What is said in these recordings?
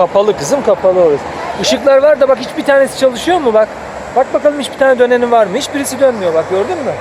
Kapalı kızım kapalı orası. Işıklar var da bak hiçbir tanesi çalışıyor mu bak. Bak bakalım hiçbir tane döneni var mı? Hiçbirisi dönmüyor bak gördün mü?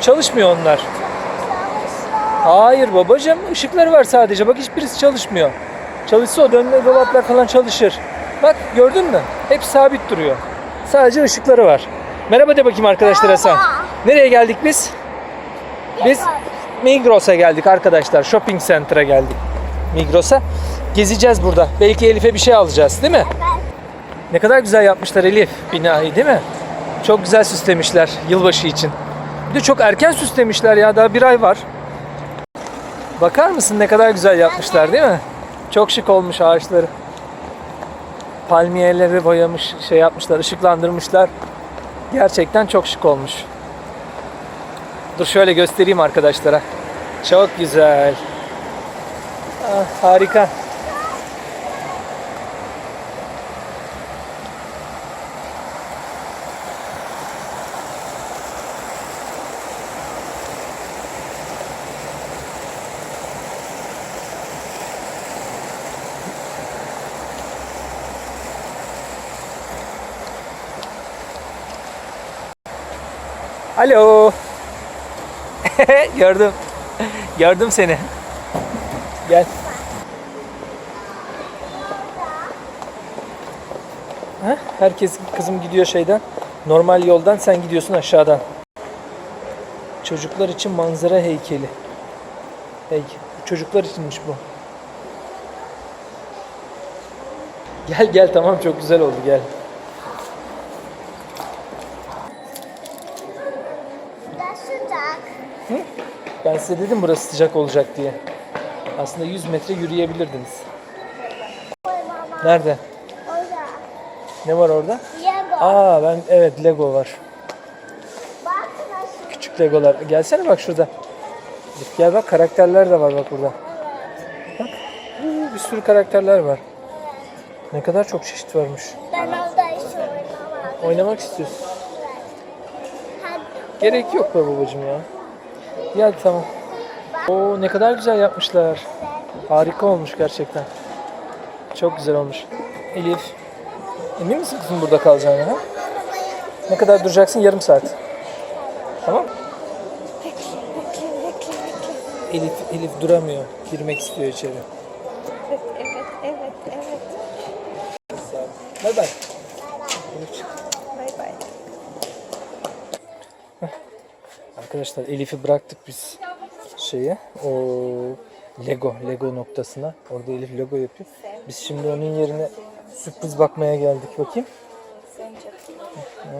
Çalışmıyor onlar. Hayır babacığım ışıkları var sadece bak hiçbirisi çalışmıyor. Çalışsa o dönme dolaplar falan çalışır. Bak gördün mü? Hep sabit duruyor. Sadece ışıkları var. Merhaba de bakayım arkadaşlara sen. Nereye geldik biz? Biz Migros'a geldik arkadaşlar. Shopping Center'a geldik. Migros'a. Gezeceğiz burada. Belki Elif'e bir şey alacağız değil mi? Ne kadar güzel yapmışlar Elif binayı değil mi? Çok güzel süslemişler yılbaşı için. Bir de çok erken süslemişler ya daha bir ay var. Bakar mısın ne kadar güzel yapmışlar değil mi? Çok şık olmuş ağaçları. Palmiyeleri boyamış, şey yapmışlar, ışıklandırmışlar. Gerçekten çok şık olmuş. Dur şöyle göstereyim arkadaşlara. Çok güzel. Ah, harika. Alo. Gördüm. Gördüm seni. Gel. Ha? Herkes kızım gidiyor şeyden. Normal yoldan sen gidiyorsun aşağıdan. Çocuklar için manzara heykeli. Heykel. Çocuklar içinmiş bu. Gel gel tamam çok güzel oldu gel. Da sıcak. Ben size dedim burası sıcak olacak diye. Aslında 100 metre yürüyebilirdiniz. Nerede? Orada. Ne var orada? Lego. Aa ben evet Lego var. Küçük Legolar. Gelsene bak şurada. Gel bak karakterler de var bak burada. Bak. Bir sürü karakterler var. Ne kadar çok çeşit varmış. Ben orada iş oynamak. Oynamak istiyorsun. Gerek yok be babacığım ya. Gel tamam. Oo ne kadar güzel yapmışlar. Harika olmuş gerçekten. Çok güzel olmuş. Elif. Emin misin kızım burada kalacağına? Ha? Ne kadar duracaksın? Yarım saat. Tamam. Elif, Elif duramıyor. Girmek istiyor içeri. Evet, evet, evet. Bay bay. Bay bay. Arkadaşlar Elif'i bıraktık biz şeye o Lego Lego noktasına. Orada Elif Lego yapıyor. Biz şimdi onun yerine sürpriz bakmaya geldik. Bakayım. Hmm,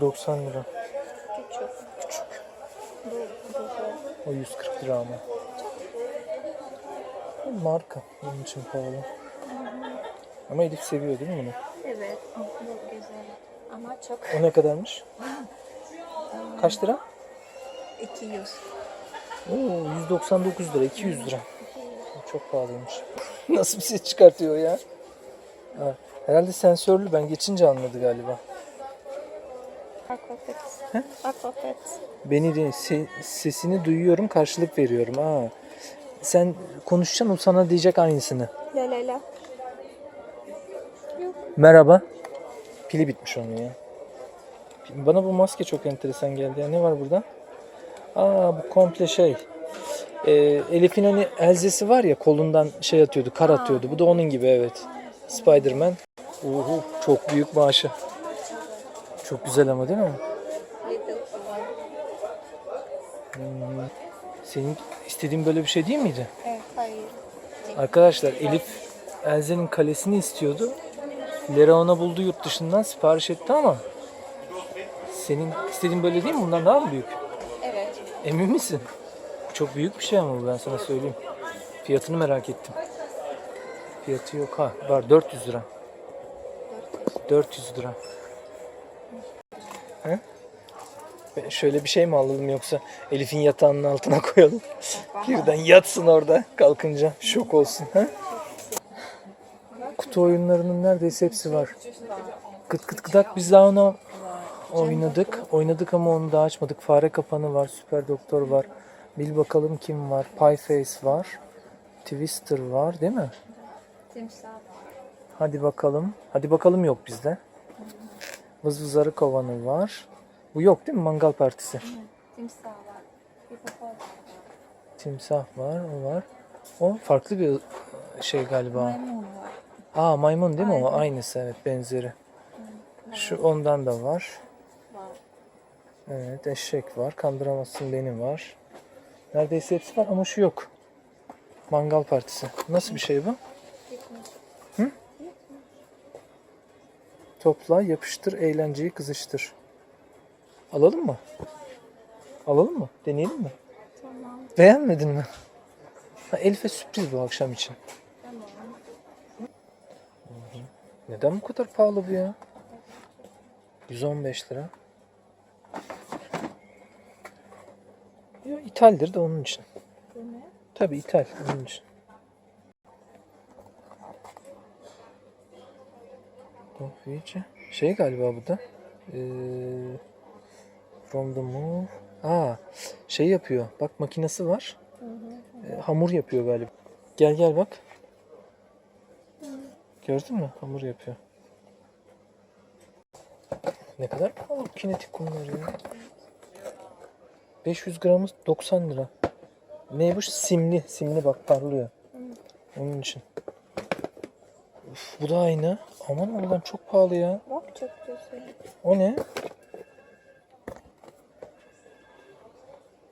90 lira. Küçük. Küçük. O 140 lira ama. Marka. Bunun için pahalı. Ama Elif seviyor değil mi bunu? Evet. Bu güzel. Ama çok. O ne kadarmış? Kaç lira? 200. Oo, 199 lira, 200 lira. Çok pahalıymış. Nasıl bir ses çıkartıyor ya? Ha, herhalde sensörlü. Ben geçince anladı galiba. Aquapet. Aquapet. Beni de se- sesini duyuyorum, karşılık veriyorum. Ha. Sen konuşacaksın, o sana diyecek aynısını. La la la. Merhaba. Pili bitmiş onun ya. Bana bu maske çok enteresan geldi. Ya. Ne var burada? Aa bu komple şey. Ee, Elif'in hani elzesi var ya kolundan şey atıyordu, kar atıyordu. Bu da onun gibi evet. Spider-Man. Uhu, çok büyük maaşı. Çok güzel ama değil mi? One. Senin istediğin böyle bir şey değil miydi? Evet, hayır. Arkadaşlar Elif Elze'nin kalesini istiyordu. Lera ona buldu yurt dışından sipariş etti ama senin istediğin böyle değil mi? Bundan daha mı büyük? Evet. Emin misin? Çok büyük bir şey ama bu ben sana söyleyeyim. Fiyatını merak ettim. Fiyatı yok ha. Var 400 lira. 400 lira. He? Ben Şöyle bir şey mi alalım yoksa Elif'in yatağının altına koyalım. Birden yatsın orada kalkınca şok olsun. He? Kutu oyunlarının neredeyse hepsi var. Kıt kıt kıdak biz daha onu oynadık. Oynadık ama onu daha açmadık. Fare kapanı var, süper doktor var. Bil bakalım kim var. Pieface var. Twister var değil mi? Timsah var. Hadi bakalım. Hadi bakalım yok bizde. Vız vız arı kovanı var. Bu yok değil mi? Mangal partisi. Timsah var. Var. Timsah var, o var. O farklı bir şey galiba. Maymun var. Aa maymun değil mi o? Aynen. Aynısı evet benzeri. Şu ondan da var. Var. Evet eşek var. Kandıramazsın beni var. Neredeyse hepsi var ama şu yok. Mangal partisi. Nasıl bir şey bu? Gitmiş. Topla, yapıştır, eğlenceyi kızıştır. Alalım mı? Alalım mı? Deneyelim mi? Tamam. Beğenmedin mi? Ha, Elif'e sürpriz bu akşam için. Tamam. Neden bu kadar pahalı bu ya? 115 lira. Ya ithaldir de onun için. Tabii ithal onun için. Kahveci. Şey galiba bu da. Ee, from the move. Aa, şey yapıyor. Bak makinesi var. Ee, hamur yapıyor galiba. Gel gel bak. Gördün mü? Hamur yapıyor. Ne kadar pahalı kinetik kumlar ya. 500 gramı 90 lira. Ne bu? Simli. Simli bak parlıyor. Onun için. Uf, bu da aynı. Aman Allah'ım çok pahalı ya. Bak çok güzel. O ne?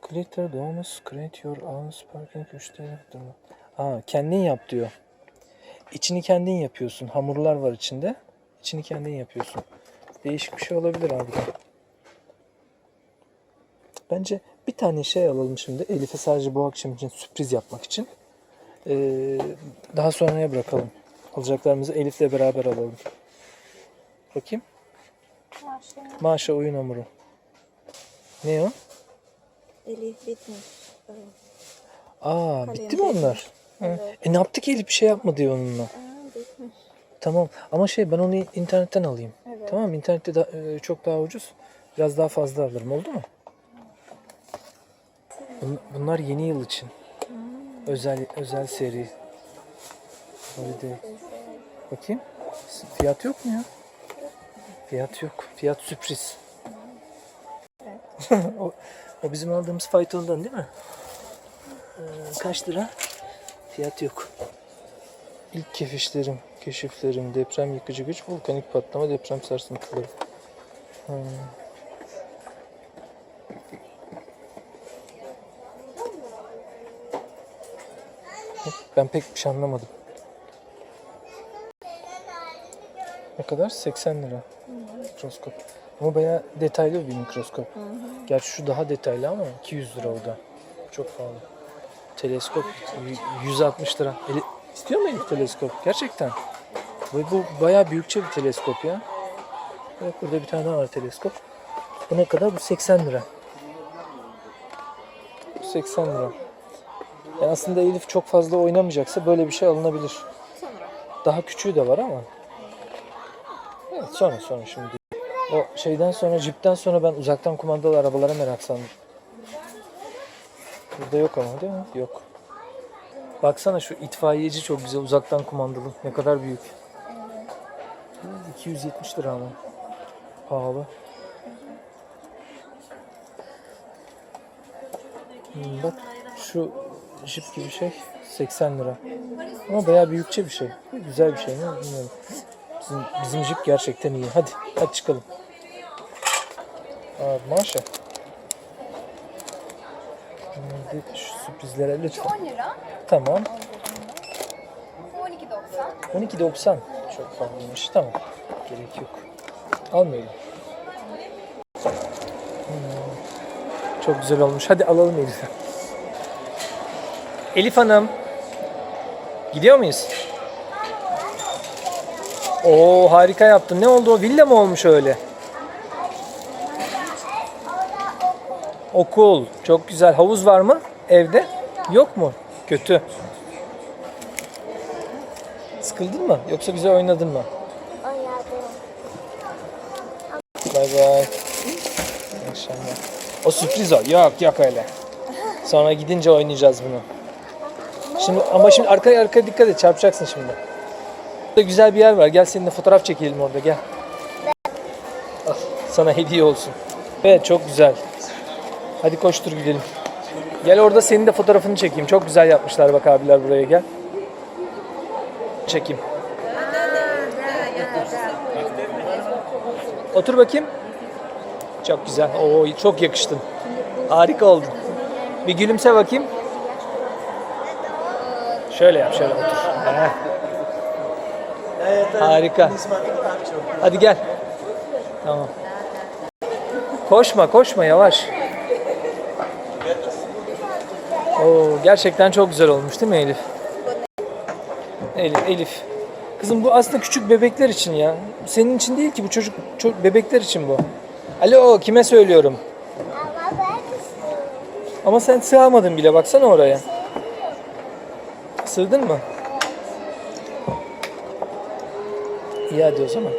Glitter Domus Create Your Own Sparkling 3D. Aa, kendin yap diyor. İçini kendin yapıyorsun. Hamurlar var içinde. İçini kendin yapıyorsun. Değişik bir şey olabilir abi. Bence bir tane şey alalım şimdi. Elif'e sadece bu akşam için sürpriz yapmak için. Ee, daha sonraya bırakalım. Alacaklarımızı Elif'le beraber alalım. Bakayım. Maşallah. Maşa oyun hamuru. Ne o? Elif bitmiş. Aa bitti mi onlar? Hı. E ne yaptı ki Elif bir şey yapmadı ya onunla. Bitmiş. Tamam ama şey ben onu internetten alayım. Evet. Tamam internette da, e, çok daha ucuz. Biraz daha fazla alırım oldu mu? Bun- Bunlar yeni yıl için. Özel özel seri. Holiday. Bakayım. Fiyat yok mu ya? Fiyat yok. Fiyat sürpriz. o, o bizim aldığımız faytondan değil mi? Ee, kaç lira? Fiyat yok. İlk keşiflerim, keşiflerim, deprem yıkıcı güç, volkanik patlama, deprem sarsıntıları. Hmm. Ben pek bir şey anlamadım. Ne kadar? 80 lira. Mikroskop. Ama bayağı detaylı bir mikroskop. Gerçi şu daha detaylı ama 200 lira o da. Çok pahalı. Teleskop y- 160 lira. Eli, istiyor mu Elif teleskop? Gerçekten. Bu, bu bayağı büyükçe bir teleskop ya. Evet burada bir tane daha var teleskop. Bu ne kadar? Bu 80 lira. Bu 80 lira. Yani aslında Elif çok fazla oynamayacaksa böyle bir şey alınabilir. Daha küçüğü de var ama. Evet sonra sonra şimdi. O şeyden sonra jipten sonra ben uzaktan kumandalı arabalara merak saldım. Burada yok ama değil mi? Yok. Baksana şu itfaiyeci çok güzel uzaktan kumandalı. Ne kadar büyük. 270 lira ama. Pahalı. Hmm, bak şu jip gibi şey 80 lira. Ama bayağı büyükçe bir şey. Güzel bir şey mi bilmiyorum. Bizim, bizim jip gerçekten iyi. Hadi, hadi çıkalım. Aa, Maşa. Şimdi şu sürprizlere lütfen. 10 lira. Tamam. Bu 12.90. 12.90. Çok pahalıymış. Tamam. Gerek yok. Almayalım. Hmm. Çok güzel olmuş. Hadi alalım Elif'i. Elif Hanım. Gidiyor muyuz? Oo harika yaptın. Ne oldu o? Villa mı olmuş öyle? Okul. Çok güzel. Havuz var mı evde? Yok mu? Kötü. Sıkıldın mı? Yoksa güzel oynadın mı? Bay bay. İyi akşamlar. O sürpriz o. Yok yok öyle. Sonra gidince oynayacağız bunu. Şimdi ama şimdi arkaya arkaya dikkat et çarpacaksın şimdi. Burada güzel bir yer var. Gel seninle fotoğraf çekelim orada gel. Al, sana hediye olsun. Evet çok güzel. Hadi koştur gidelim. Gel orada senin de fotoğrafını çekeyim. Çok güzel yapmışlar bak abiler buraya gel. Çekeyim. Otur bakayım. Çok güzel. Oo çok yakıştın. Harika oldun. Bir gülümse bakayım. Şöyle yap, şöyle otur. Harika. Hadi gel. Tamam. Koşma, koşma yavaş. Oo, gerçekten çok güzel olmuş değil mi Elif? Elif, Elif. Kızım bu aslında küçük bebekler için ya. Senin için değil ki bu çocuk, çocuk bebekler için bu. Alo, kime söylüyorum? Ama sen sığamadın bile baksana oraya. Sığdın mı? İyi hadi o zaman.